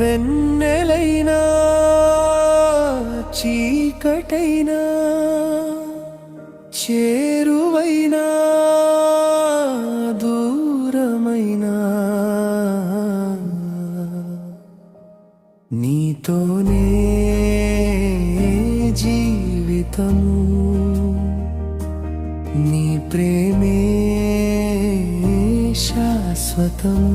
వెన్నెలైనా చీకటైనా చేరువైనా దూరమైనా. నీతోనే జీవితము నీ ప్రేమే శాశ్వతము.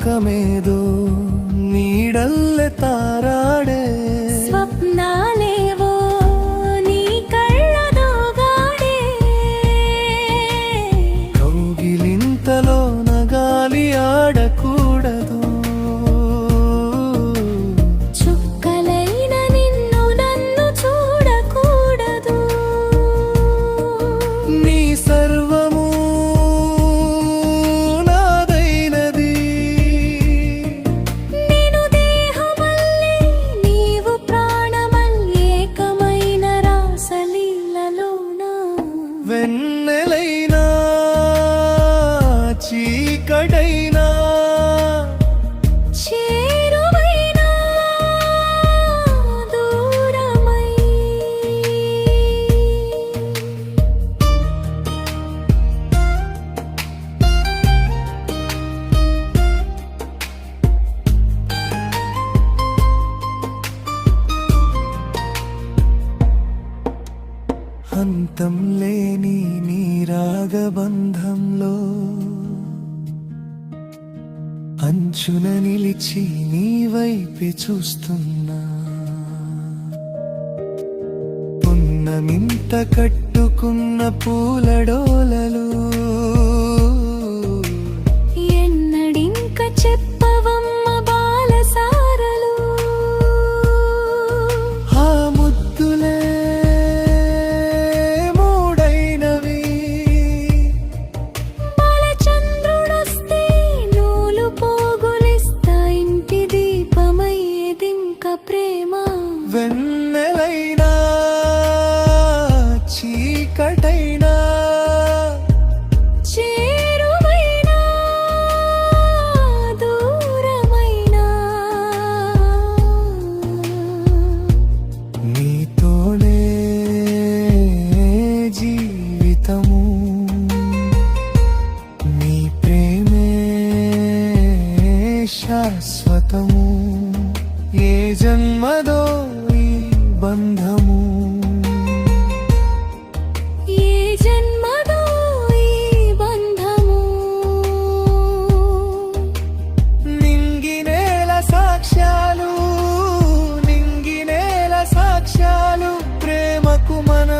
జ్ఞాపకమేదో నీడల్లె తారాడే దూరమై. అంతం లేని నీ రాగబంధంలో అంచున నిలిచి నీ వైపే చూస్తున్నా. పున్నమింత కట్టుకున్న పూలడోలలు అంతము ఏ జన్మదో ఈ బంధము. ఏ జన్మదో ఈ బంధము. నింగినేల సాక్ష్యాలు సాక్ష్యాలు ప్రేమకు మన